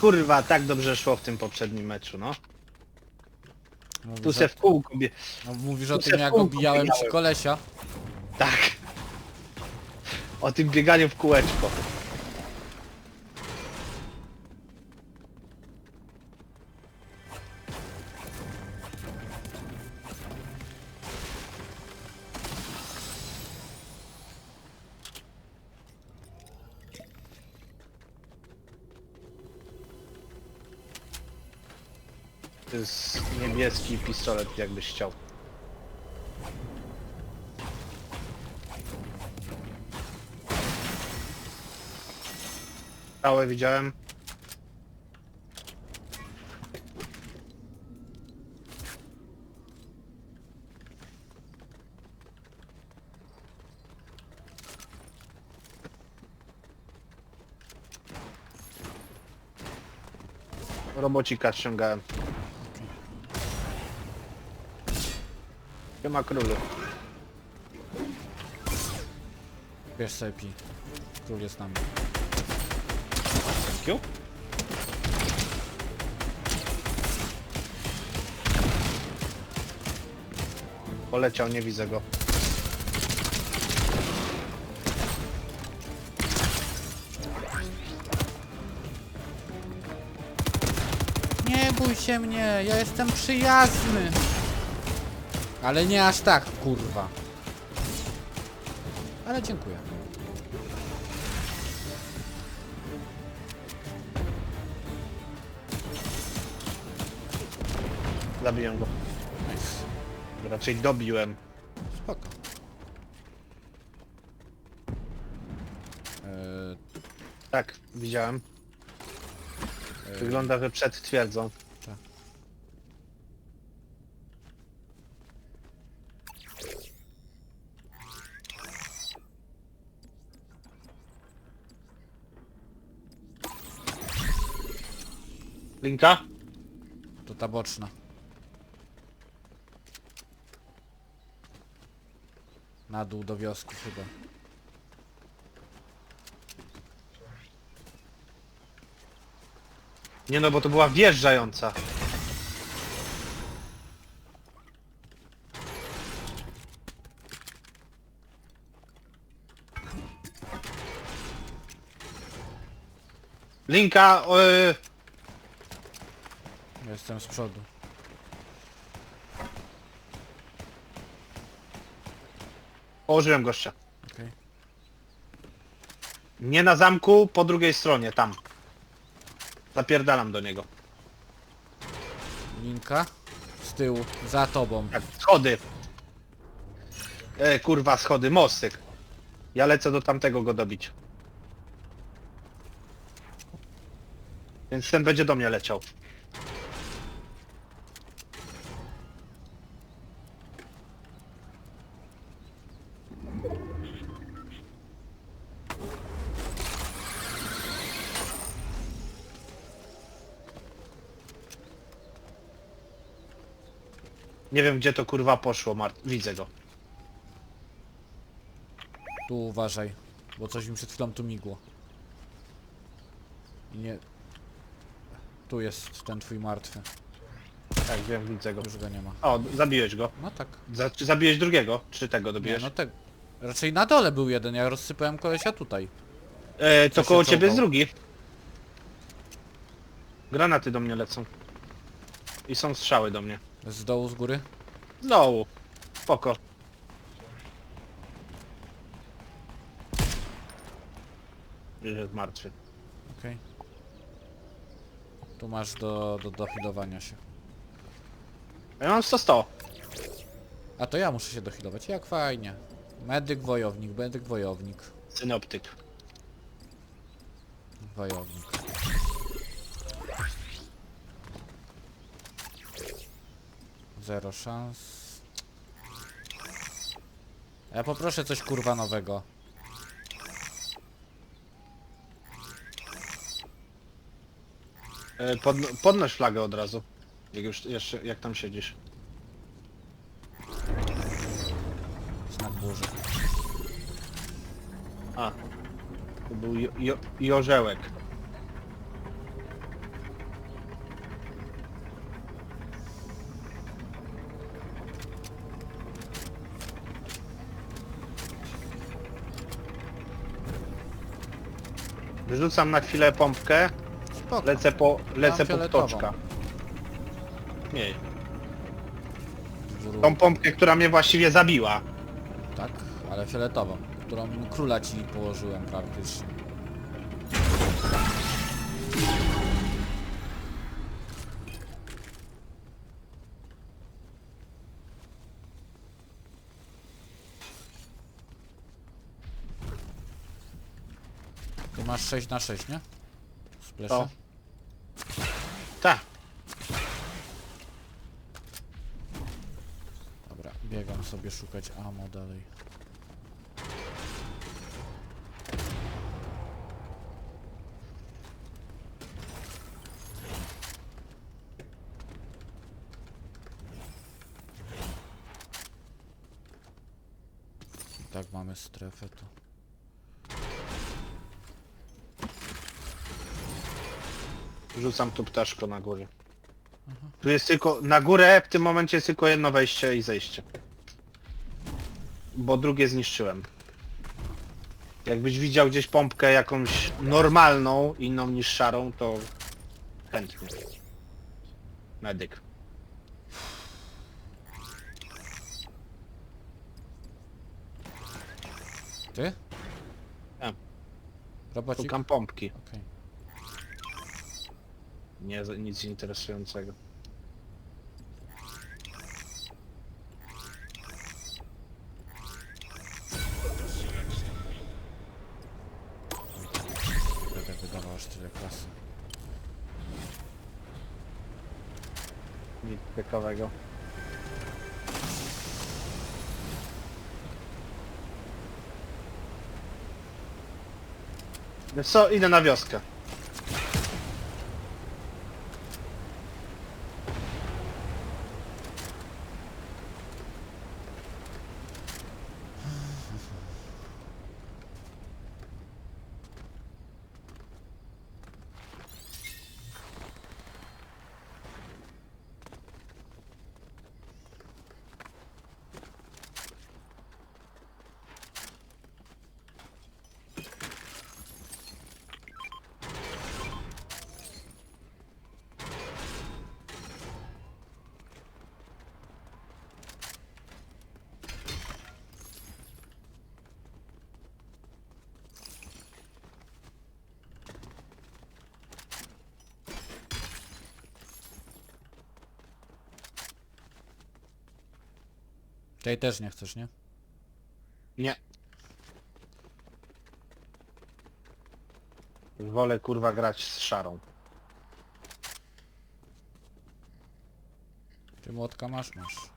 kurwa, tak dobrze szło w tym poprzednim meczu, no. Tu se w kółku bie... no, mówisz o tu se tym w jak kółko obijałem ci biegałem. kolesia? Tak. O tym bieganiu w kółeczko. Niebieski pistolet, jakbyś chciał. Całe widziałem. Robocika ściągałem. Nie ma królu. Wiesz sobie pi. Król jest nami. Thank you. Poleciał, nie widzę go. Nie bój się mnie, ja jestem przyjazny. Ale nie aż tak, kurwa. Ale dziękuję. Zabiłem go. Raczej dobiłem. Spoko. Eee, Tak, widziałem. eee, Wygląda, że przed twierdzą. Tak. Linka? to ta boczna. Na dół do wioski chyba. Nie no, bo to była wjeżdżająca. Linka, yy, Jestem z przodu. położyłem gościa. Okej. Nie na zamku, po drugiej stronie, tam. Zapierdalam do niego. Linka. Z tyłu, za tobą. Tak, schody. E, kurwa, schody, mostek. Ja lecę do tamtego go dobić. Więc ten będzie do mnie leciał. Nie wiem gdzie to kurwa poszło, Mart. Widzę go. Tu uważaj, bo coś mi przed chwilą tu migło. I nie... Tu jest ten twój martwy. Tak, wiem, widzę go. Już go nie ma. O, zabiłeś go. No tak. Za, czy zabiłeś drugiego? Czy tego Nie, dobijesz? no tak. Raczej na dole był jeden, ja rozsypałem kolesia tutaj. e, to Co się koło ciebie jest czołgał? drugi. Granaty do mnie lecą. I są strzały do mnie. Z dołu, z góry. Z dołu. Spoko. Już jest martwy. Okej. Tu masz do, do dohilowania się. Ja mam 100-100. A to ja muszę się dohilować, jak fajnie. Medyk, wojownik, medyk, wojownik. Synoptyk. Wojownik. Zero szans. Ja poproszę coś kurwa nowego. E, pod, podnoś flagę od razu. Jak już jeszcze, jak tam siedzisz. Znak burzy. A. To był jo, jo, jorzełek. Wyrzucam na chwilę pompkę, Spoko. lecę po, lecę po fioletową. ptoczka. Nie, Wró- tą pompkę, która mnie właściwie zabiła. Tak, ale fioletową, którą króla ci położyłem praktycznie. Masz 6 na 6, nie? Splesze? To. Tak. Dobra, biegam sobie szukać ammo dalej. I tak mamy strefę to. Rzucam tu ptaszko na górę. Tu jest tylko, na górę w tym momencie jest tylko jedno wejście i zejście. Bo drugie zniszczyłem. Jakbyś widział gdzieś pompkę jakąś normalną, inną niż szarą, to chętnie. Medyk. Ty? Ja. Robocik? Szukam pompki. Okej. Nie, nic interesującego. Będę wydawał aż tyle kasy. Nic ciekawego. Wiesz co, idę na wioskę. Tej też nie chcesz, nie? Nie. Wolę kurwa grać z szarą. Ty młotka masz? Masz.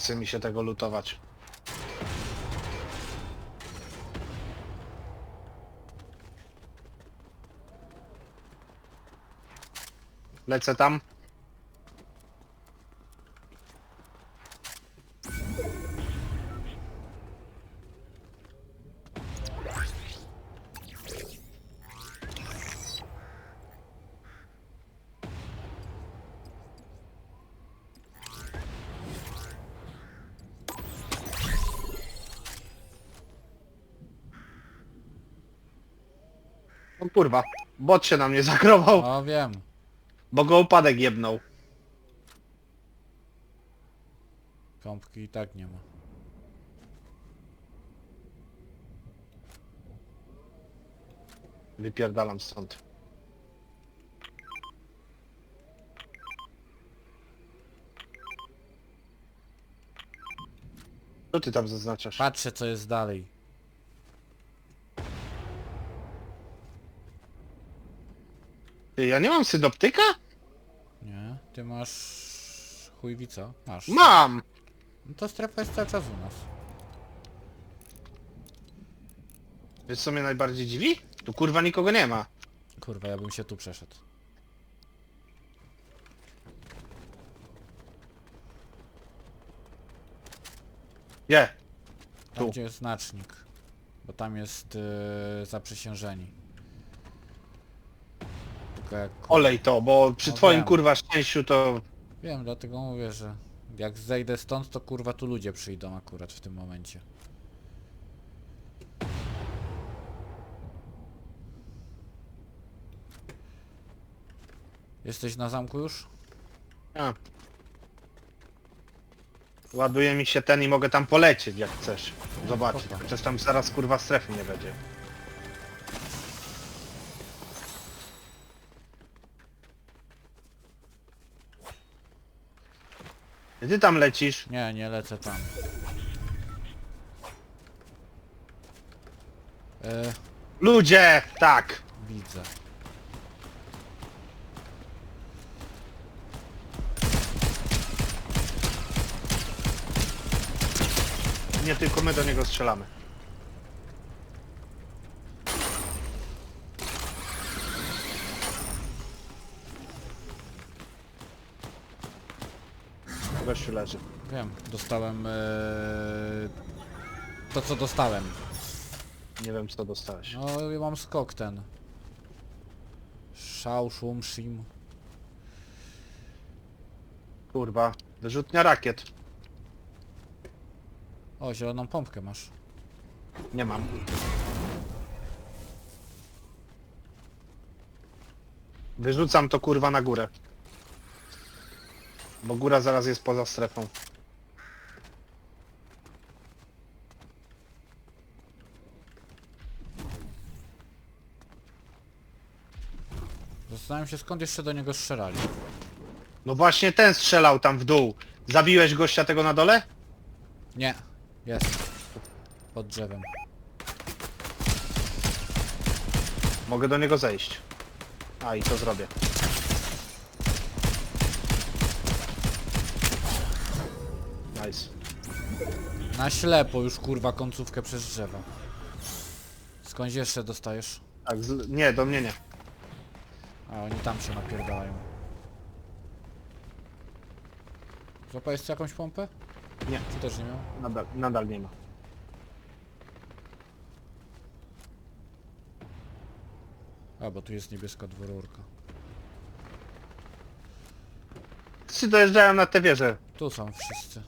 Chce mi się tego lutować. Lecę tam. Kurwa, bot się na mnie zagrował, O wiem. bo go upadek jebnął. Kąpki i tak nie ma. Wypierdalam stąd. Co ty tam zaznaczasz? Patrzę co jest dalej. Ty, ja nie mam synoptyka? Nie? Ty masz... Chujwica? Masz. Mam! No to strefa jest cały czas u nas. Wiesz co mnie najbardziej dziwi? Tu kurwa nikogo nie ma. Kurwa, ja bym się tu przeszedł. Nie. Tam Tu. gdzie jest znacznik. Bo tam jest yy, zaprzysiężeni. Tylko jak... Olej to, bo przy No twoim wiem. kurwa szczęściu to... Wiem, dlatego mówię, że jak zejdę stąd, to kurwa tu ludzie przyjdą akurat w tym momencie. Jesteś na zamku już? A. Ładuje mi się ten i mogę tam polecieć jak chcesz. Zobaczyć. Spoko. Przecież tam zaraz kurwa strefy nie będzie. Ty tam lecisz? Nie, nie lecę tam. E, Ludzie! Tak! widzę. Nie tylko my do niego strzelamy. Gościu leży. Wiem, dostałem e, to co dostałem. Nie wiem co dostałeś. No ja mam skok ten. Szał, szum, shim. Kurwa. Wyrzutnia rakiet. O, zieloną pompkę masz. Nie mam. Wyrzucam to kurwa na górę. Bo góra zaraz jest poza strefą. Zastanawiam się skąd jeszcze do niego strzelali. No właśnie ten strzelał tam w dół. Zabiłeś gościa tego na dole? Nie, jest. Pod drzewem. Mogę do niego zejść. A i to zrobię. Nice. Na ślepo już kurwa końcówkę przez drzewa. Skądś jeszcze dostajesz? Tak, z... nie, do mnie nie. A oni tam się napierdalają. Złapałeś tu jakąś pompę? Nie. Czy też nie miał? Nadal, nadal nie ma. A, bo tu jest niebieska dwururka. Wszyscy dojeżdżają na te wieże. Tu są wszyscy.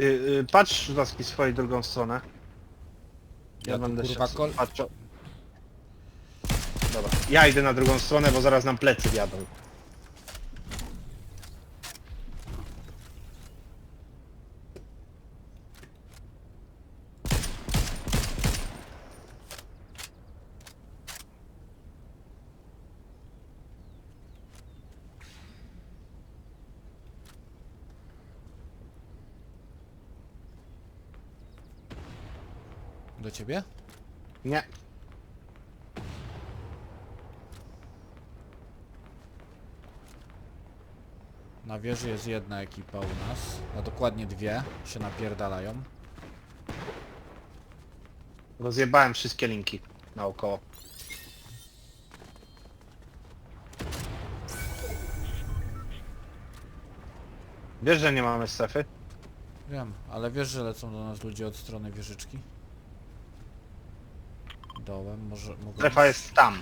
Y, y, patrz Laski swojej drugą stronę. Ja, tu, będę kurwa, się kol- patrzał. Dobra, ja idę na drugą stronę, bo zaraz nam plecy wiadą. Do ciebie? Nie. Na wieży jest jedna ekipa u nas. A dokładnie dwie się napierdalają. Rozjebałem wszystkie linki naokoło. Wiesz, że nie mamy strefy? Wiem, ale wiesz, że lecą do nas ludzie od strony wieżyczki? Dołem, może mogą... Strefa jest tam.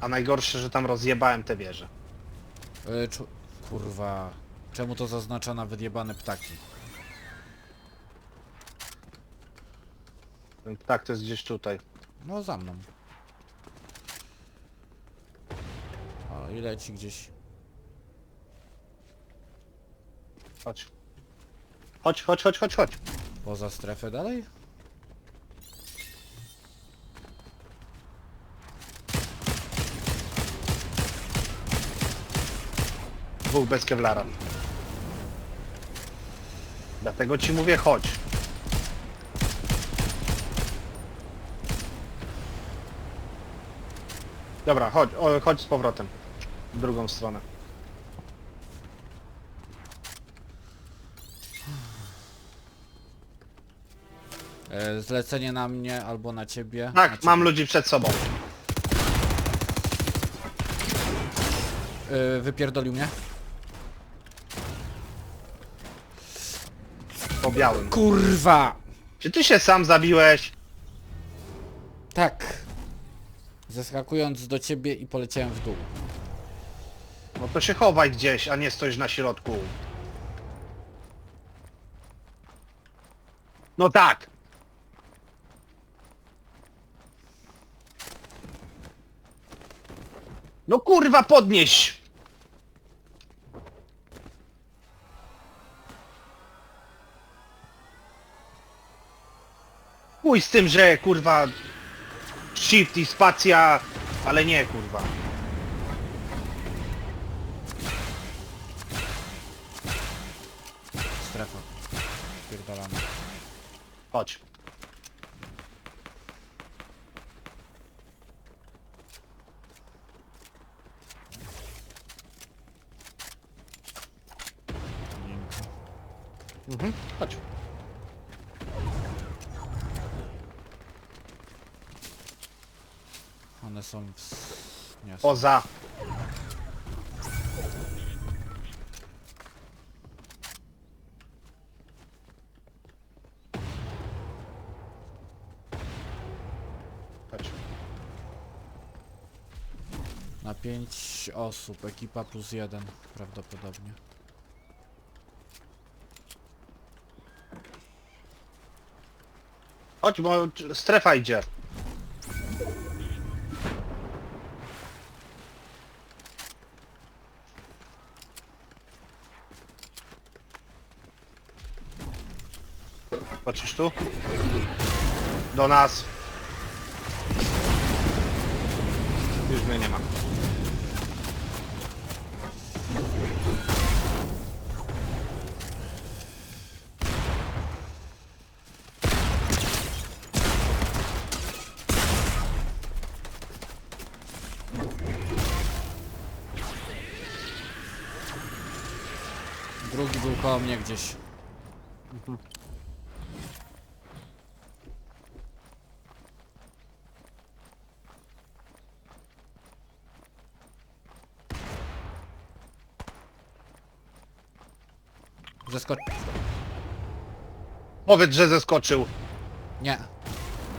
A najgorsze, że tam rozjebałem te wieże. Y, czu... Kurwa. Czemu to zaznacza nawet jebane ptaki? Ten ptak to jest gdzieś tutaj. No za mną. O, i leci gdzieś. Chodź. Chodź, chodź, chodź, chodź, chodź. Poza strefę dalej? Dwóch bez kevlara. Dlatego ci mówię, chodź. Dobra, chodź, o, chodź z powrotem. W drugą stronę. E, zlecenie na mnie albo na ciebie. Tak, na ciebie. mam ludzi przed sobą. E, wypierdolił mnie. Białym. Kurwa! Czy ty się sam zabiłeś? Tak. Zeskakując do ciebie i poleciałem w dół. No to się chowaj gdzieś, a nie stoisz na środku. No tak. No kurwa podnieś! Chuj z tym, że kurwa shift i spacja, ale nie kurwa. Strefa. Spierdalamy. Chodź. Mhm, chodź. One są w... Są. Poza. Chodź. Na 5 osób, ekipa plus jeden prawdopodobnie. Chodź, bo strefa idzie. Patrzysz tu? Do nas. Już mnie nie ma. Drugi był koło mnie gdzieś. Zeskocz... Powiedz, że zeskoczył. Nie.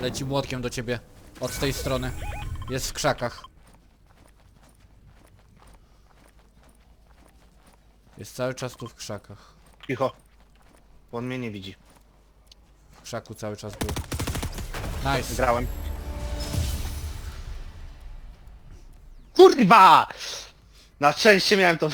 Leci młotkiem do ciebie. Od tej strony. Jest w krzakach. Jest cały czas tu w krzakach. Cicho. Bo on mnie nie widzi. W krzaku cały czas był. Nice. Grałem. Kurwa! Na szczęście miałem to